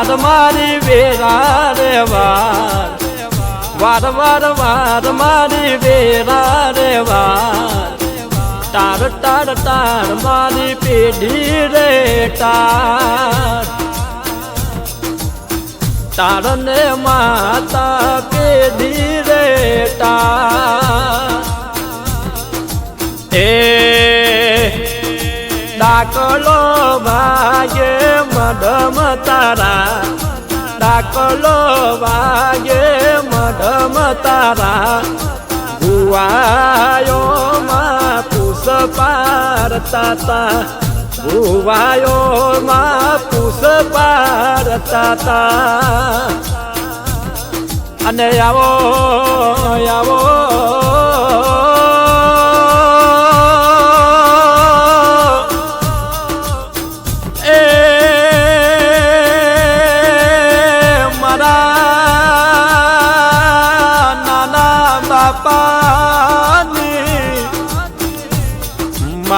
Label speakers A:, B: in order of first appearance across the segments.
A: વાર મારી વેરા રે વાર વાર વાર વાર મારી વેરા રે વાર તાર તાર તાર, મારી પેઢી રે તાર તારને માતા પેઢી રે તાર એ ડાકલો ભાગે મઢમ તારા ડાકલો વાગે મઢમ તારા ભુવાયો માં પુષ પાર તાતા ભુવાયો માં પુષ પાર તાતા અને આવો આવો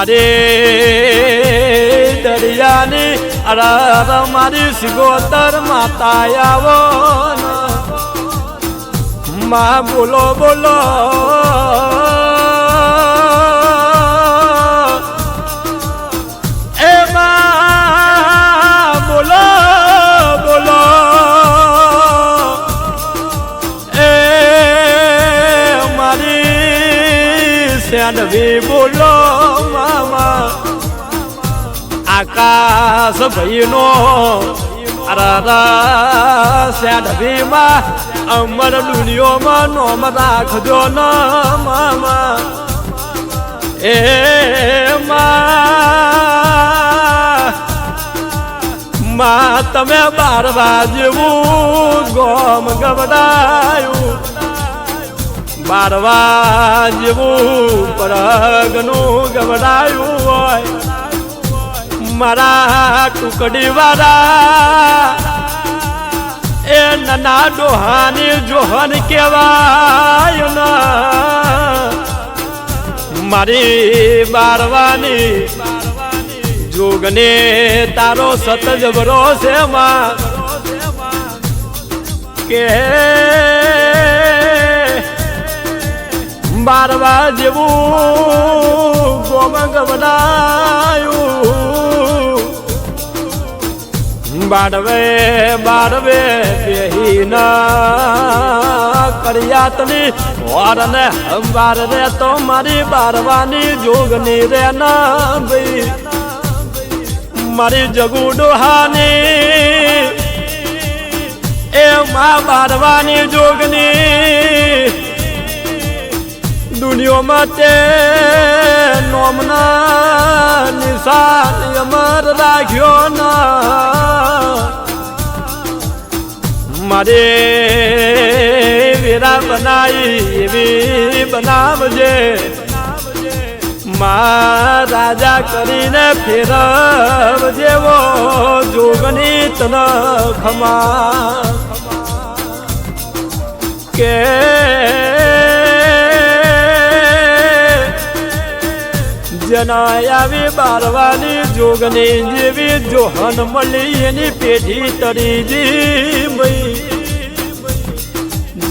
A: મારે દરિયાની અરાર મારી સિગોતર માતા આવો માં બોલો બોલો. મારી સેન્ડવી બોલો, મામા. આકાશ ભાઈનો અરરા સેન્ડવીમાં અમર દુનિયોમાં નોમ રાખજો ન, મામા. એ માં, તમે બાર વાજવું, ગોમ ગવડાયું. બારવા જેવું પરગનું ગવડાયું હોય. મારા ટુકડી વાળા, એ નાના ડોહાની જોહન કેવાય મારી બારવાની જોગને તારો સતજ છે માં. કે બારવા જેવું ગોમંગ બનાયું. બારવે બારવે, બેહીના કરિયાતની વારને હંબાર રે તો મારી બારવાની જોગની રે ના મારી જગુ ડોહાની એ માં બારવાની જોગની દુનિયામાં તે નોમના નિશાન અમર રાખ્યો ના. મારે વેરા બનાવી એવી બનાવજે. મા રાજા કરીને ફેરવ જેવો જોગની તન ખમા. કે જના આવી બારવાની જોગની જેવી જોહન મળી એની પેઢી તરી જી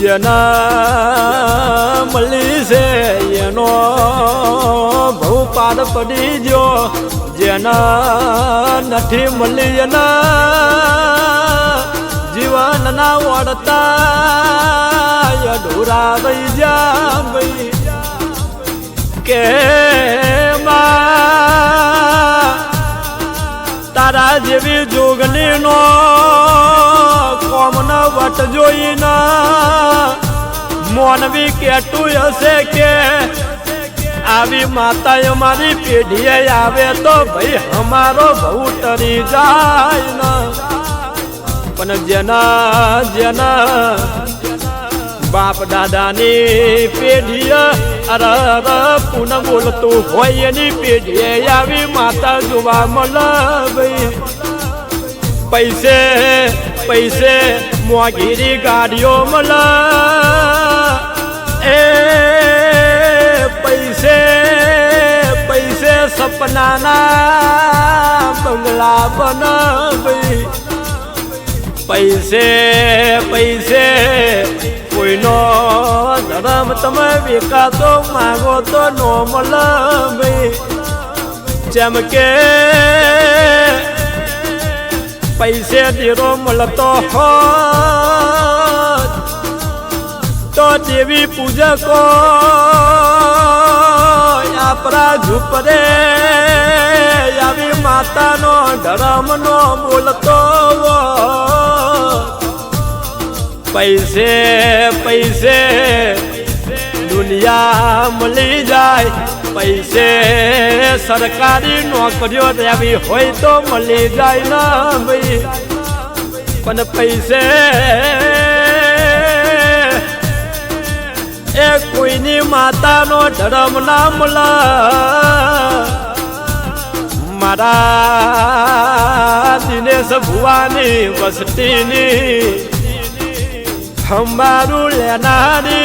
A: જેના મળી છે એનો બહુ પાર પડી જો જેના નથી મળી એના. જીવનના વળતા અઢુરા ભાઈ જા ભાઈ કે તારા જેવી જોગલી નો કોમનો વટ જોઈને મોનવી કેટું હશે કે આવી માતા અમારી પેઢીએ આવે તો ભાઈ અમારો બહુ ટરી જાય ના પણ જેના જેના બાપ દાદાની પેઢી અર અર પૂન બોલતું હોય એની પેઢીએ આવી માતા જોવા મળે ભાઈ પૈસે પૈસે મોગીરી ગાડીઓ મળે એ પૈસે પૈસે સપ સપનાના બંગલા બનાવી. પૈસે પૈસે કોઈનો ધર્મ તમે વિકાતો માગો તો નો મળે જેમ કે પૈસે ધીરો મળતો હો તો દેવી પૂજકો આપણા ઝૂપરે આવી માતાનો ધર્મનો બોલતો પૈસે પૈસે દુનિયા મળી જાય પૈસે સરકારી નોકરીઓ આવી હોય તો મળી જાય ના ભાઈ પણ પૈસે એ કોઈની માતાનો ધર્મ ના મળે મારા દિનેશ ભુવાની વસતીની ખંભારું લેનારી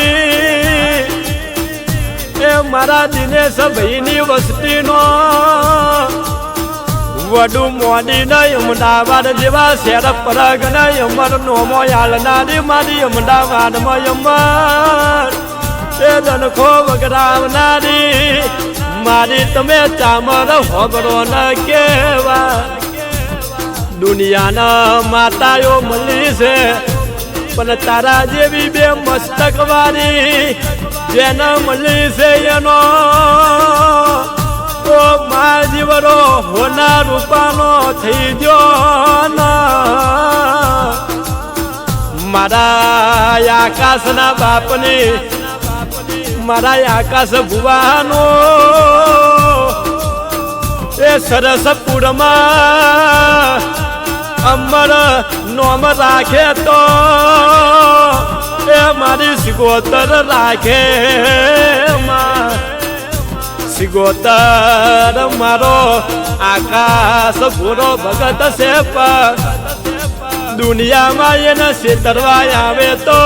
A: એ મારા દિનેશ ભાઈની વસ્તીનો. વડુ મોડી નહીં અમદાવાદ જેવા શેર પરગ નહીં અમર નોમો યાલનારી મારી અમદાવાદમાં અમર. એ દનખો વગરાવનારી મારી તમે ચામર હોબરો ન કેવા. દુનિયાના માતાઓ મળી છે પણ તારા જેવી બે મસ્તક વાળી જેને મળી છે એનો. ઓ હોના રૂપાનો થઈ ગયો મારા આકાશના બાપની મારા આકાશ ભુવાનો. એ સરસપુરમાં અમર નોમ રાખે તો એ મારી સિગોતર રાખે સિગોતર મારો આકાશ ભૂરો ભગત છે દુનિયામાં એને છેતરવા આવે તો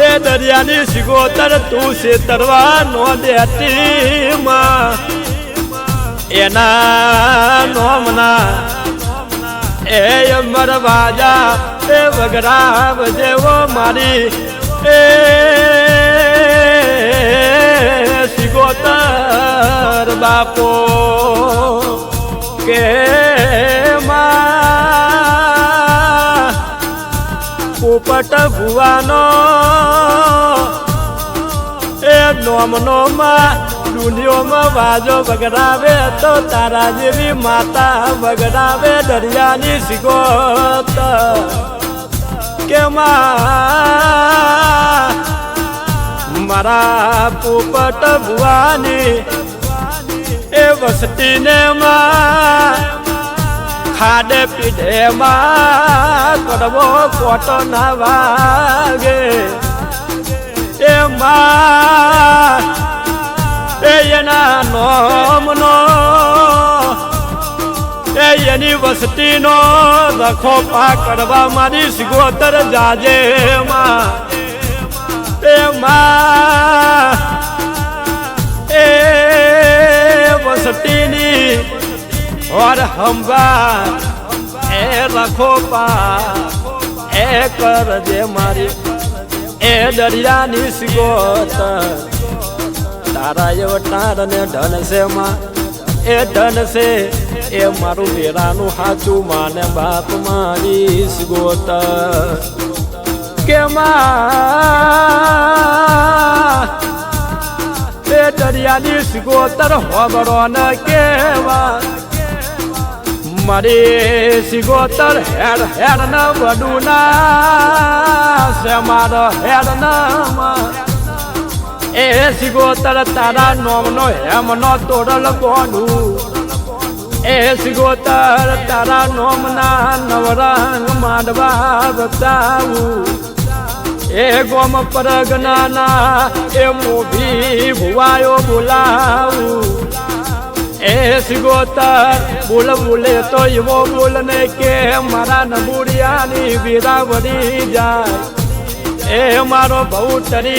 A: એ દરિયાની સિગોતર તું છેતરવા નો દેતી માં એના નોમના એ અમર બાજા એ વગરાવ જેવો મારી. એ સિગોતર બાપો, કે પોપટ ભુવાનો, એ નોમનો માં દુનિયોમાં વાજો બગડાવે તો તારા જેવી માતા બગડાવે દરિયાની શિકોત. કે મારા પોપટ ભુવાની એ વસતીને માં, ખાડે પીઢે માં કરવો કોટો ના વાગે. એ માં એના નોમનો, એ એની વસતીનો રખો પા કરવા મારી સિગોતર જાજે માં. એ વસતીની ઓર હંબા એ રખો પા, એ કરજે મારી, એ દરિયાની સિગોતર. તારા અવતાર ને ધનમાં. એ ધન છે, એ મારું વેરાનું હાચું માને બાપ મારી ગોત કે એ દરિયાની સિગોતર હોબરો ન કેવા મારી સિગોતર હેડ હેડ ન વડું ના છે મારો હેડ ના એ સિગોતર તારા નોમનો હેમનો તોડલ બોનું એ સિગોતર તારા નોમના નવરંગ માંડવા બતાવું. એ ગોમ પરગનાના એ મોભી ભુવાયો બોલાવું. એ સિગોતર બોલ બોલે તો એવો બોલ ને કે મારા નબુડિયાની વીરાવડી જાય. એ મારો બહુ તરી